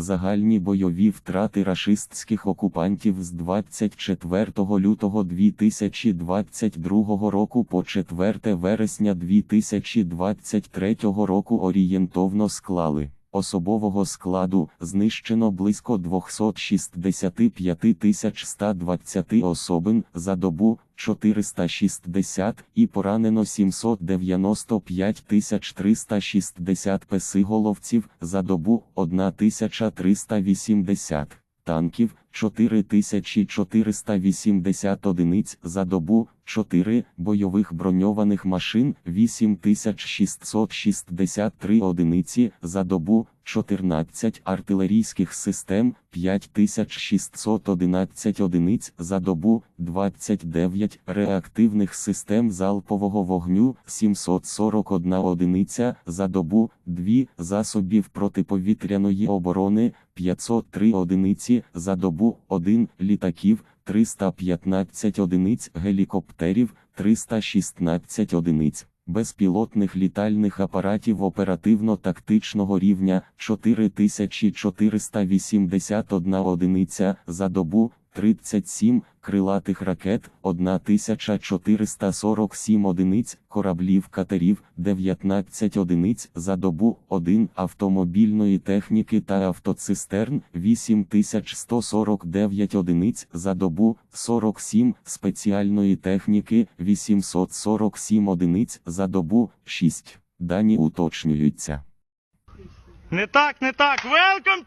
Загальні бойові втрати рашистських окупантів з 24 лютого 2022 року по 4 вересня 2023 року орієнтовно склали. Особового складу знищено близько 265 120 особин за добу 460 і поранено 795 360 песиголовців за добу 1380 танків 4480 одиниць за добу, 4 бойових броньованих машин 8663 одиниці за добу, 14 артилерійських систем 5611 одиниць за добу, 29 реактивних систем залпового вогню 741 одиниця за добу, 2 засобів протиповітряної оборони 503 одиниці за добу, 1 літаків 315 одиниць гелікоптерів 316 одиниць. Безпілотних літальних апаратів оперативно-тактичного рівня 4481 одиниця за добу, 37 крилатих ракет, 1447 одиниць, кораблів катерів, 19 одиниць за добу, 1 автомобільної техніки та автоцистерн, 8149 одиниць за добу, 47 спеціальної техніки, 847 одиниць за добу, 6. Дані уточнюються. Не так, не так. Велком!